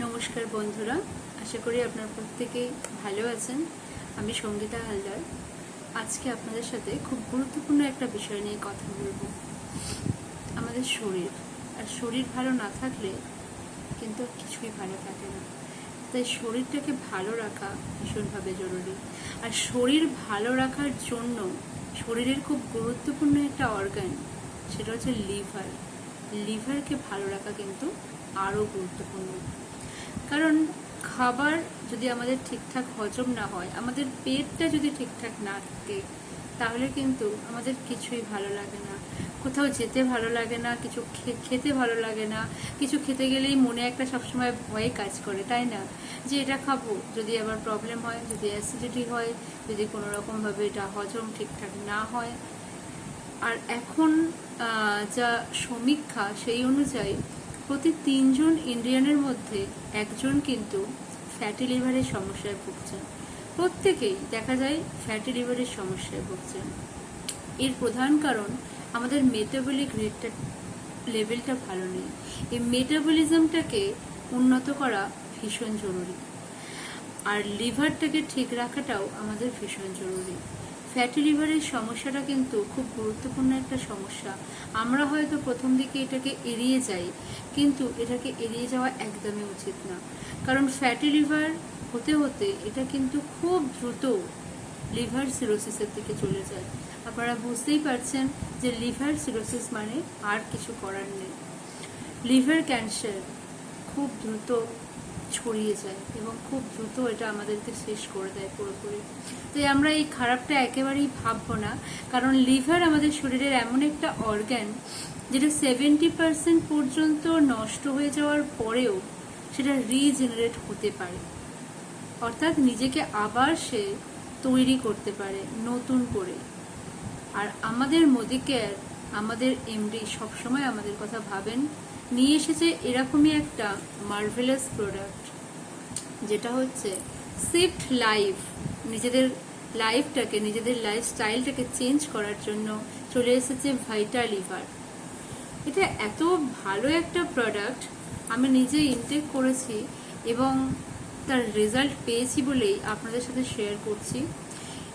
নমস্কার বন্ধুরা, আশা করি আপনার প্রত্যেকেই ভালো আছেন। আমি সঙ্গীতা হালদার। আজকে আপনাদের সাথে খুব গুরুত্বপূর্ণ একটা বিষয় নিয়ে কথা বলব। আমাদের শরীর। আর শরীর ভালো না থাকলে কিন্তু কিছুই ভালো থাকে না। তাই শরীরটাকে ভালো রাখা ভীষণভাবে জরুরি। আর শরীর ভালো রাখার জন্য শরীরের খুব গুরুত্বপূর্ণ একটা অর্গান সেটা হচ্ছে লিভার। লিভারকে ভালো রাখা কিন্তু আরও গুরুত্বপূর্ণ। কারণ খাবার যদি আমাদের ঠিকঠাক হজম না হয়, আমাদের পেটটা যদি ঠিকঠাক না থাকে, তাহলে কিন্তু আমাদের কিছুই ভালো লাগে না। কোথাও যেতে ভালো লাগে না, কিছু খেতে ভালো লাগে না। কিছু খেতে গেলেই মনে একটা সবসময় ভয়ে কাজ করে, তাই না? যে এটা খাব, যদি আবার প্রবলেম হয়, যদি অ্যাসিডিটি হয়, যদি কোনো রকমভাবে এটা হজম ঠিকঠাক না হয়। আর এখন যা সমীক্ষা সেই অনুযায়ী প্রতি তিনজন ইন্ডিয়ানের মধ্যে একজন কিন্তু ফ্যাটি লিভারের সমস্যায় ভুগছেন। প্রত্যেকেই দেখা যায় ফ্যাটি লিভারের সমস্যায় ভুগছেন। এর প্রধান কারণ আমাদের মেটাবলিক রেটটা লেভেলটা ভালো নেই। এই মেটাবলিজমটাকে উন্নত করা ভীষণ জরুরি। আর লিভারটাকে ঠিক রাখাটাও আমাদের ভীষণ জরুরি। ফ্যাটি লিভারের সমস্যাটা কিন্তু খুব গুরুত্বপূর্ণ একটা সমস্যা। আমরা হয়তো প্রথম দিকে এটাকে এড়িয়ে যাই, কিন্তু এটাকে এড়িয়ে যাওয়া একদমই উচিত না। কারণ ফ্যাটি লিভার হতে হতে এটা কিন্তু খুব দ্রুত লিভার সিরোসিসের দিকে চলে যায়। আপনারা বুঝতেই পারছেন যে লিভার সিরোসিস মানে আর কিছু করার নেই। লিভার ক্যান্সার খুব দ্রুত ছড়িয়ে যায় এবং খুব দ্রুত এটা আমাদেরকে শেষ করে দেয় পুরোপুরি। তাই আমরা এই খারাপটা একেবারেই ভাববো না, কারণ লিভার আমাদের শরীরের এমন একটা অর্গ্যান যেটা সেভেন্টি পার্সেন্ট পর্যন্ত নষ্ট হয়ে যাওয়ার পরেও সেটা রিজেনারেট হতে পারে। অর্থাৎ নিজেকে আবার সে তৈরি করতে পারে নতুন করে। আর আমাদের মোদি কেয়ার আমাদের এমডি সবসময় আমাদের কথা ভাবেন নিয়ে এসেছে এরকমই একটা মার্ভেলাস প্রোডাক্ট যেটা হচ্ছে শিফট লাইফ নিজেদের লাইফটাকে নিজেদের লাইফ স্টাইলটাকে চেঞ্জ করার জন্য চলে এসেছে ভাইটা লিভার এটা এত ভালো একটা প্রোডাক্ট আমি নিজে ইনটেক করেছি এবং তার রেজাল্ট পেয়েছি বলেই আপনাদের সাথে শেয়ার করছি।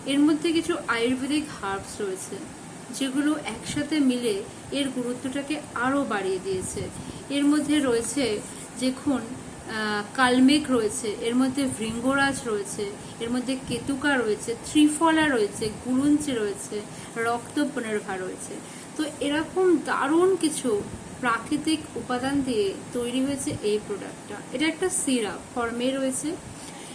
এর মধ্যে কিছু আয়ুর্বেদিক হার্বস রয়েছে। যেগুলো একসাথে মিলে এর গুরুত্বটাকে আরও বাড়িয়ে দিয়েছে। এর মধ্যে রয়েছে দেখুন কালমেঘ রয়েছে, এর মধ্যে ভৃঙ্গরাজ রয়েছে, এর মধ্যে কেতুকা রয়েছে, ত্রিফলা রয়েছে গুরুঞ্চি রয়েছে, রক্তপনেরভা রয়েছে। তো এরকম দারুণ কিছু প্রাকৃতিক উপাদান দিয়ে তৈরি হয়েছে এই প্রোডাক্টটা এটা একটা সিরাপ, ফর্মে রয়েছে।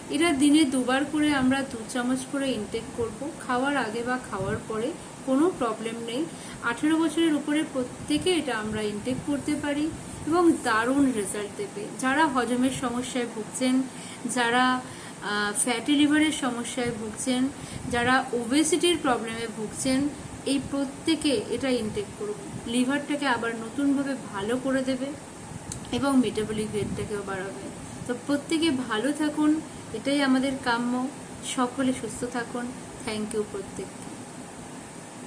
এটা দিনে দুবার করে আমরা দু চামচ করে ইনটেক করব। খাওয়ার আগে বা খাওয়ার পরে কোনো প্রবলেম নেই। আঠেরো বছরের উপরে প্রত্যেকে এটা আমরা ইনটেক করতে পারি এবং দারুণ রেজাল্ট দেবে। যারা হজমের সমস্যায় ভুগছেন, যারা ফ্যাটি লিভারের সমস্যায় ভুগছেন, যারা ওবেসিটির প্রবলেমে ভুগছেন, এই প্রত্যেকে এটা ইনটেক করুন। লিভারটাকে আবার নতুনভাবে ভালো করে দেবে এবং মেটাবলিক রেটটাকেও বাড়াবে। তো প্রত্যেকে ভালো থাকুন। এটাই আমাদের কাম্য। সকলে সুস্থ থাকুন। থ্যাংক ইউ প্রত্যেককে।